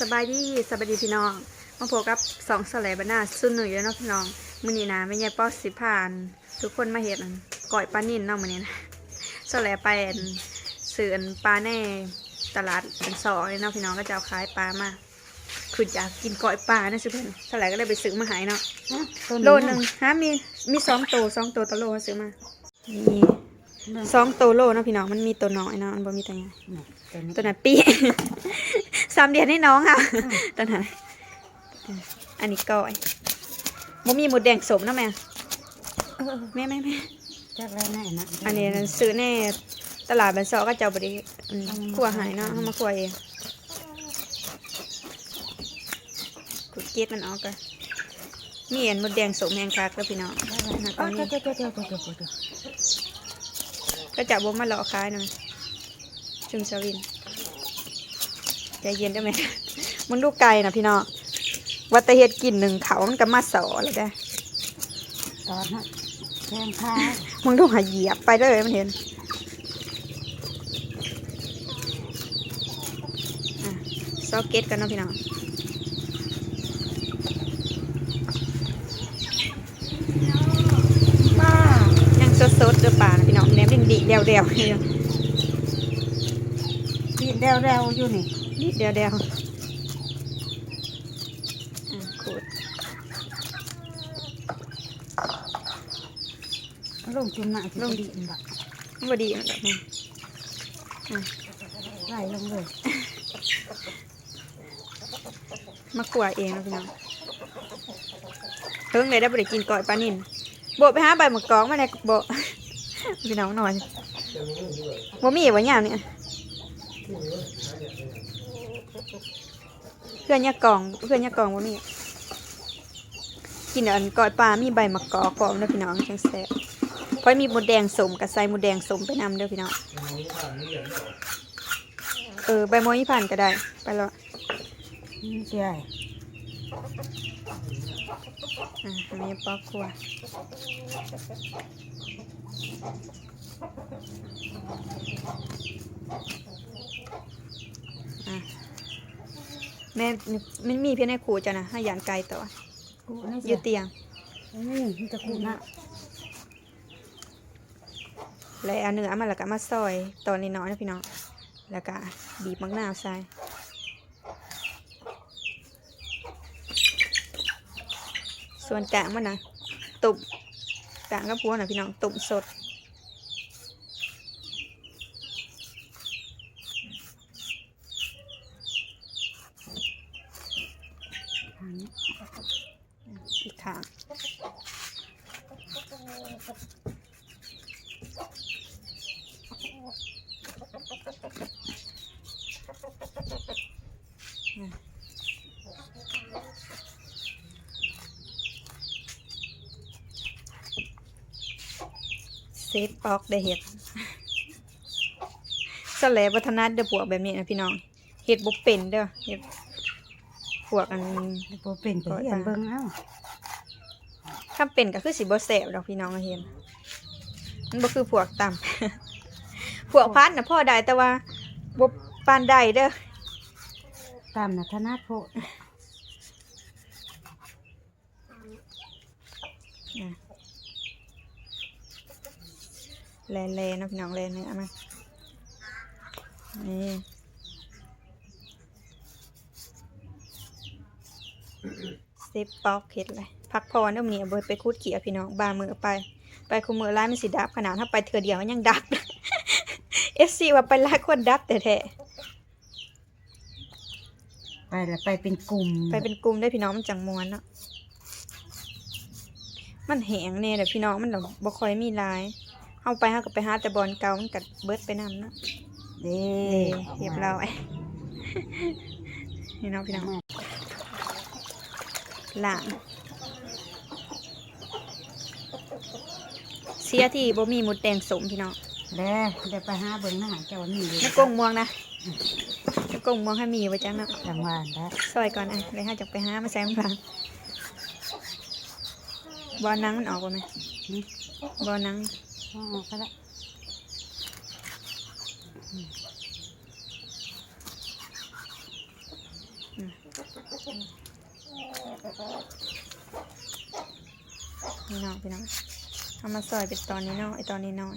สบายดีสบายดีพี่น้องมาพบกับสองสแลบรรณาสุนหนุ่ยแล้วเนาะพี่น้องมื้อนี้นะไม่ใช่ป๊อสิผ่าน ทุกคนมาเห็นก่อยปลานิ่นเนาะมื้อนี้นะสแลไปอันซื้ออันปลาแน่ตลาดเป็นสอเลยเนาะพี่น้องก็จะเอาขายปลามาคืออยากกินก่อยปลานะสิเพื่อนสแลก็เลยไปซื้อมาใหายเนาะโลหนึ่งฮะมีมีสองตัวสองตัวต่อโลเขาซื้อมานี่ สองตัวโลเนาะพี่น้องมันมีตัวน้อยเนาะมันบ่มีตัวใหญ่ตัวนั้นปีสามเดือนให้น้องค่ะตัวนั้นอันนี้ก้อยบ่มีหมูแดงสมนะแม่แม่แม่แม่จากแล้วแน่นะอันนี้นั้นซื้อแน่ตลาดบันซอก็เจ้าบริอืมขั่วหายเนาะเอามาขั่วเองกุดเกล็ดมันออกกันมีอันหมดแดงสมแมงคักแล้วพี่น้องนะตก็อน ก็จะบ่มาหลอกขายหน่อยจุงสวินใจเย็นได้ไหมมึงดูไก่นะพี่น้องวัตเฮ็ดกินหนึ่งเขามันก็มาสอเลยได้ตอนนั้นแข้งขามึงดูหาเหยียบไปเลยมันเห็นอะซอกเก็ตกันเนาะพี่น้องป้ายังสดๆเด้อป่า ดิ่งดีเดียวเดียวๆอยู่ดีเร็วเร็วอยู่นี่ดีเดียวเดียวๆอะขูดลงจุ่มหน้าลงดีนบักมันบ่ดีมันแบบนี้อะไหลลงเลยมาขั่วเองเนาะพี่น้องเพิ่งเลยได้บ่ได้กินก่อยปลานิ่นโบะไปหาใบหมกกองมาเลยโบะ พี่น้องหน่อยบ่มีวะอย่างเนี่ยเพื่อนยากองเพื่อนยากองบ่มีกินอันก่อยปลา มีใบมะกอกกองเด้อพี่น้องจังแซ่บเพราะมีหมดแดงสมกับใส่หมดแดงสมไปนำเด้อพี่น้องเออใบโมยผ่านก็ได้ ไปแล้วนี่ใช่อะอันนี้ปอกครัวอะ แม่มันมีเพียงในขู่จ้ะนะให้ยานไกลต่อกูนี่อยู่เตียงนี่มันจะกูนะแล้วเอาเนื้อมาแล้วก็มาซอยตอนนี้น้อยๆนะพี่น้องแล้วก็บีบมะนาวใส่ส่วนกลางมันนะตุบกลางก็พัวนะพี่น้องตุ่มสดนี้อีกข้าง ซฟปอกได้เห็ดสแลบวัฒนัดเด้อพวกแบบนี้นะพี่น้องเห็ดบุเป็นเด้อเห็ดพวกอันพอเป็นไปเห็นเบิ่งเอ้าถ้าเป็นก็คือสิบ่แสบดอกพี่น้องเห็นมันบ่คือพวกต่ำพวกพันน่ะพ่อได้แต่ว่าบ่ปานใดเด้อตามนัทนาโพดอะ แลๆนะพี่น้องแลเนื้อมันนี่เซฟปอกเห็ดเลยพักพรเด้อมื้อนี้เอาบ่ไปคูดเขียพี่น้องบางมือไป ไปคุมมือร้ายมันสิดับขนาดถ้าไปเทื่อเดียวมันยังดับ FC ว่าไปหลายคนดับแต่แท้ไปแล้วไปเป็นกลุ่ม ไปเป็นกลุ่มได้พี่น้องมันจังมวนเนาะมันแหงเนี่ยเดี๋ยวพี่น้องมันดอกบ่ค่อยมีหลาย เอาไปหากับไปหาแต่บอลเก่ามันกัดเบิดไปนำเนาะเด้เรียบร้อยนี่เนาะพี่น้องล้างเสียที่บ่มีหมดแดงสมพี่น้องเด้เดี๋ยวไปหาเบิ่งหน้าเจ้านี่เลยในกงม่วงนะในกงม่วงให้มีไว้จังเนาะจังหวานแล้วซอยก่อนอะเดี๋ยวให้จับไปหามาแซมพลังบอลนังมันออกไปไหมบอลนัง อ๋อก็ได้อืมนี่เนาะพี่น้องเอามาซอยเป็นตอนนี้นาะไอตอนนี้น้อย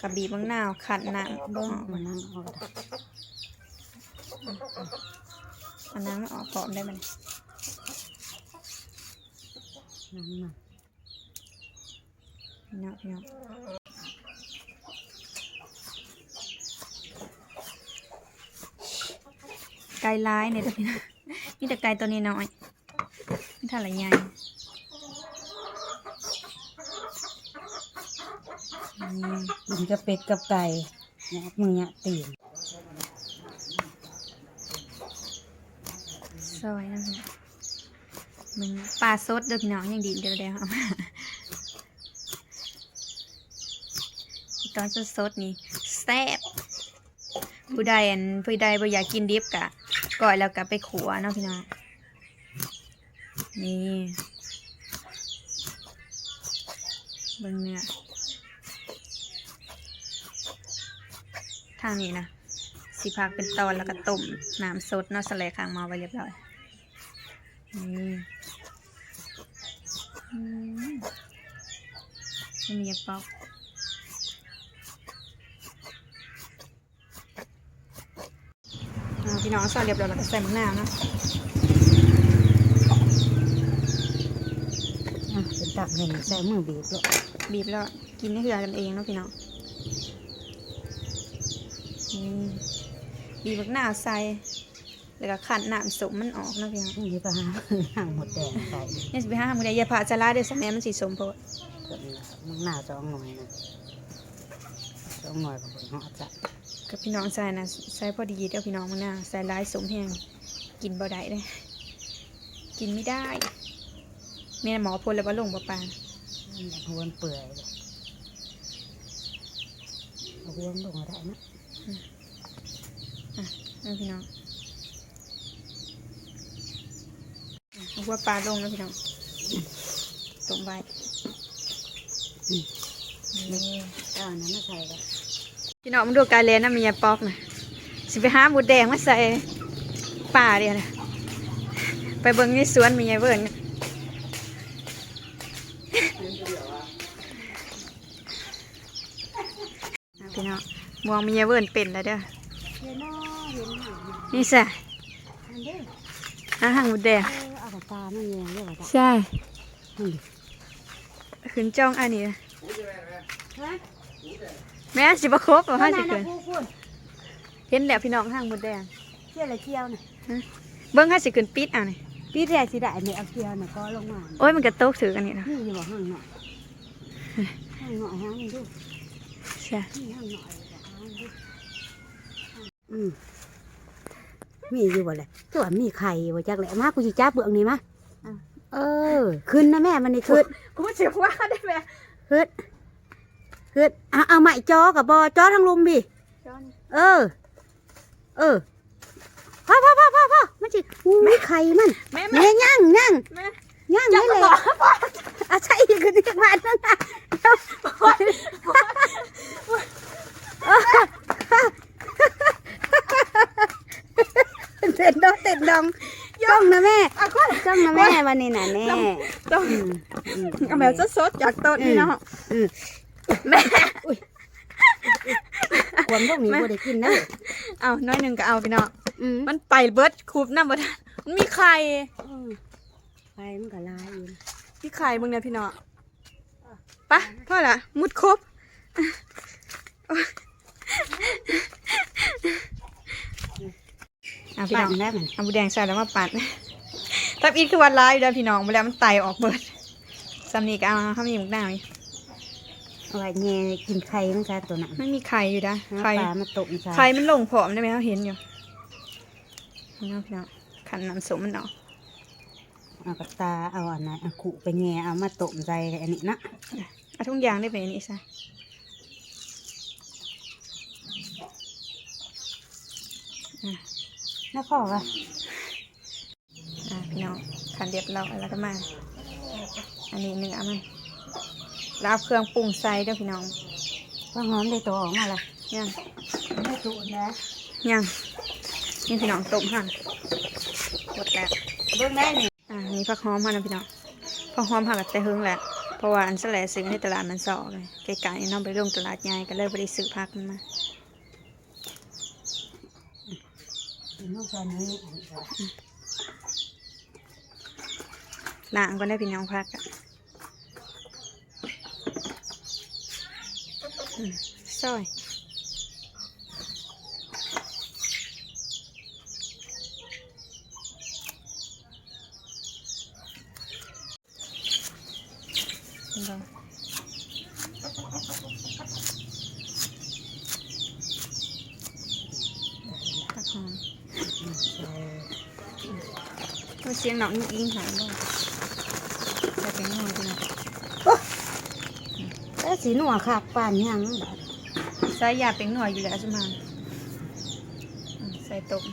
กับบีบมะนาวขัดน้ำเบิ้งออกมันนั่งเอาได้เอาน้ำออกพร้อมได้ไหมนั่งมา พี่น้องพี่น้องไก่ร้ายเนี่ยเด้อพี่น้องมีแต่ไก่ตัวนี้น้อยนี่ท่าไหรใหญ่นี่กินกับเป็ดกับไก่เนี่ยมือเนี่ยตีนซอยนะพี่น้องมึงปลาสดเด้อพี่น้องยังดีเดี๋ยวเดี๋ยวเอามา ตอนสดๆนี่แซ่บผู้ใดอันผู้ใดบ่อยากกินดิบกะก่อยแล้วกะไปขัวเนาะพี่น้องนี่เบิ่งเนื้อทางนี้นะสิพักเป็นตอนแล้วก็ต้มน้ำสดเนาะสะเลข้างมาไว้เรียบร้อยนี่อืมมีปอกอ่า พี่น้องซอยเรียบร้อยแล้วก็ใส่มะนาวเนาะอะเป็นตักเห็นใส่มือบีบแล้วบีบแล้วกินให้เหือกันเองเนาะพี่น้องนี่บีบมะนาวใส่แล้วก็ขันน้ำสมมันออกเนาะพี่น้องนี่ไปหาห่างหมดแดงใส่นี่สิไปห้ามือใดอย่าผ่าจะลาเด้อสมัยมันสีสมโพดก็มึงหน้าสองหน่อยนะสองหน่อยกับคนเหาะจ้ะ กับพี่น้องใส่นะใส่พอดีเด้อพี่น้องมะนาวใส่ร้ายสมแห้งกินบ่ได้เลยกินไม่ได้แม่หมอพลแล้วว่าลงบ่ปานหัวมันเปื่อยเลยเอาหัวมันลงมาได้นะเนาะพี่น้องเอาหัวปลาลงแล้วพี่น้องต้มไว้นี่เอาอันนั้นมาใส่กัน พี่น้องมันดูกายเลนนะมียาปอกนะสิไปหาหมูแดงมาใส่ป่าเดียวนะไปเบิ่งในสวนมียายเบิ่งพี่น้องมองมียายเบิ่งเป็นแล้วเด้อเห็นน้อเห็นหางนี่สะอันเด้อหาหางหมูแดงเออเอาตาไม่แยงเรียกว่าจ้ะใช่นี่ขึ้นจ้องอันนี้นะฮะ แม่สิบครบเหรอห้าสินั่นขึ้น่ะนพูดพูดเห็นแล้วพี่น้องหางหมูแดงเที่ยวอะไรเที่ยวน่ะเบิ่งห้าสิขึ้นปิดเอะนี่พี่แรกสิได้เนี่ยเอาเที่ยวน่ะก็ลงมาโอ้ยมันกระตกถืออันนี้นะนี่อยู่บ่ห้างหน่อยห้างหน่อยห้างนี่ดูใช่นี่ห้างหน่อยบ่ห้างดูอืมมีอยู่บ่เลยตัวมีไข่บ่จักแหละมากูสิจับเบื้องนี้มาเออ ขึ้นนะแม่มันนี่ขึ้นกูเจ็บว่าได้ไหมขึ้น ขึ้นเอาเอาไม้จอกับบอจอทั้งลุมพี่เออ เออพ่อพ่อพ่อพ่อพ่อมันจิอู้ยไข่มันแม่แม่เนี่ยย่างย่างแม่ย่างไม่เลยอาใช่คือเรียกมาตั้งแต่เต้นดองเต้นดองจ้องนะแม่จ้องนะแม่วันนี้น่ะแน่ต้อง อืมอืม เอาแบบสดๆจากต้นนี่เนาะอืม แม่ควรพวกนี้บ่ได้กินนะเอาน้อยหนึ่งก็เอาพี่เนาะอืมมันไปเบิดคูบน้ำบ่ทันมันมีไข่อืมไฟมันก็ลายอยู่มีไข่มึงเนี่ยพี่เนาะไปะพ่อละมุดครบเอาพี่ปั่น้องนได้มันเอาบูแดงใส่แล้วมาปัดทับอีทคือวันร้ายอยู่เด้อพี่น้องเวลามันไตออกเบิดซัมนี่ก็เอาข้าวมีมุกหน้าไว้ เอาไว้แง่กินไข่มันซะตัวนั้นมันมีไข่อยู่นะเอาไข่ปลามาตกซะไข่มันลงผอมได้ไหมเขาเห็นอยู่พี่น้องพี่น้องขันน้ำสมมันออกเอากระตาเอาอันนั้นเอาขู่ไปแง่เอามาตกใจอันนี้นะเอาทุกอย่างได้ไปอันนี้ซะน่าพ่อวะอะพี่น้องขันเรียบร้อยแล้วก็มา อันนี้เนื้อมันแล้วเอาเครื่องปรุงใส่เด้อพี่น้องว่าหอมได้ตัวออกมาละยังไม่ตุนะยังนี่พี่น้องต้มหั่นหมดแล้วเบิ่งได้นี่อ่านี่ผักหอมมานะพี่น้องผักหอมผักแต่เฮิงแหละเพราะว่าอันสแลซื้อในตลาดมันสอเลยไกลๆน้องไปลงตลาดใหญ่ก็เลยบริซื้อผักมันมาน้องตอนนี้ล้างก็ได้พี่น้องผักอะ อืมซอยลองผักหอมมันเสียงหนองนิ่งๆหายบ้างแต่เป็นหน่อยพี่น้อง แต่สีหนัวคักปานยังใส่ยาเป็นหน่วยอยู่แล้วใช่ไหมอืมใส่ต้ม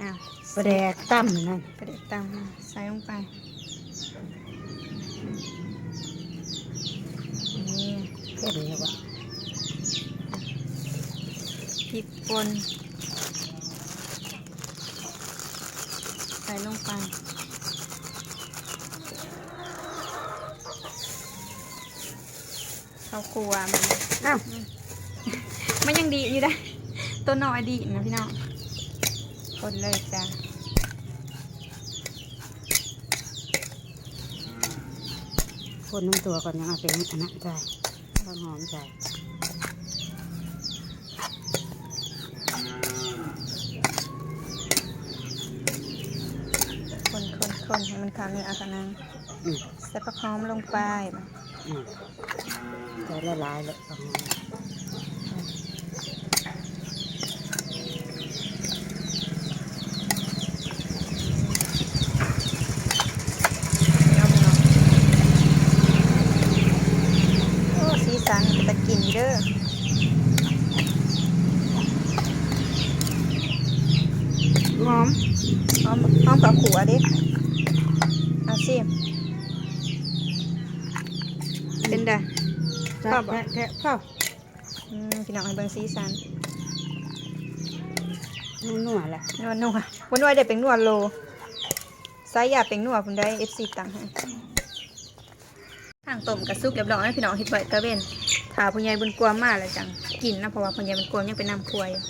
อ้าวประแดกตั้มนั่นกระเด็ดตามมาใส่ลงไป นี่แค่นี้ว่ะพริกป่นใส่ลงไป ข้าวคั่วมันอ้าวมันยังดีอยู่ได้ ตัวน้อยดีนะพี่น้องคนเลยจ้ะคนน้ำตัวก่อนยังเอาเป็นอันนั้นใจต้นหอมใจคนคนคนให้มันเข้าเนื้อเอากันนะอืมใส่ผักหอมลงไป อืมใจละลายเลยต้นหอมาไปเนาะโอ้สีสันเป็นตะกินเด้อหอมหอมหอมกับขัวดิเอาสิเป็นได แค่แค่แค่เข้าอืมพี่น้องให้เบิ่งสีสันนุ่นัวๆแหละนวลนัววันวายได้เป็นนวลโลไซส์อยากเป็นนวลคุณได้เอฟซีตังให้ทางต้มกระซุกเรียบร้อยให้พี่น้องเฮ็ดไว้ตะเวนถ้าผู้ใหญ่บุญกลัวมาแล้วจังกินนะเพราะว่าผู้ใหญ่บุญกลัวยังเป็นน้ำครัวอยู่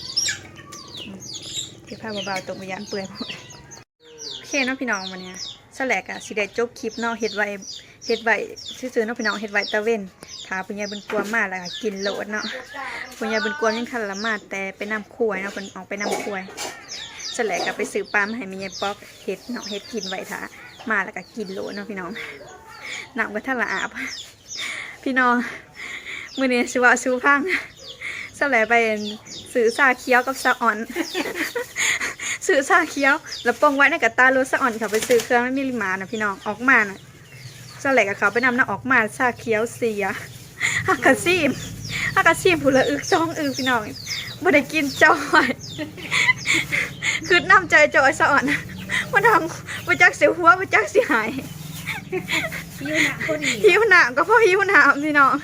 อืมที่ผ้าเบาๆตกไปยานเปื่อยหมดโอเคเนาะพี่น้องวันเนี้ยสแลกอะสิได้จบคลิปเนาะเฮ็ดไว้เฮ็ดไว้ซื่อๆเนาะพี่น้องเฮ็ดไว้ตะเวน ถ้าผู้ใหญ่บุญกลัวมาแล้วก็กินโหลดเนาะผู้ใหญ่บุญกลัวยังทันละมาแต่เป็นน้ำครัวเนาะเพิ่นออกไปน้ำครัวสแลกกับไปซื้อปลามาให้แมียายป๊อกเห็ดเนาะเห็ดกินไว้ท่ามาแล้วก็กินโหลเนาะพี่น้องน้ำก็ท่าละอาบพี่น้องมือนี้สิว่าซูพังสแลกไปซื้อซาเคี้ยวกับซาอ่อนซื้อซาเคี้ยว แล้วปองไว้ในกระตารถซาอ่อนค่ะไปซื้อเครื่องไม่มีลิมานะพี่น้องออกมานะสแลกกับเขาไปนำน้าออกมาซาเคี้ยวเสีย ฮักกะซีมฮักกะซีมผู้ละอึกสองอึกพี่น้องบ่ได้กินจอยคือน้ำใจจอยสะอ่อนมันทำมาจากเสียหัวมาจากเสียหายยิ้วหนักคนอีกหิวหนามก็เพราะหิวหนามพี่น้อง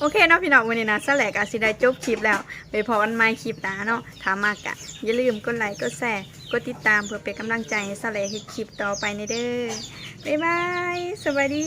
โอเคเนาะพี่น้องวันนี้นะสแลกอาสิได้จบคลิปแล้ว ไปพอกันใหม่คลิปหน้าเนาะถามมากะอย่าลืมกดไลค์กดแชร์กดติดตามเพื่อเป็นกำลังใจให้สแลกให้คลิปต่อไปในเด้อบ๊ายบาย สวัสดี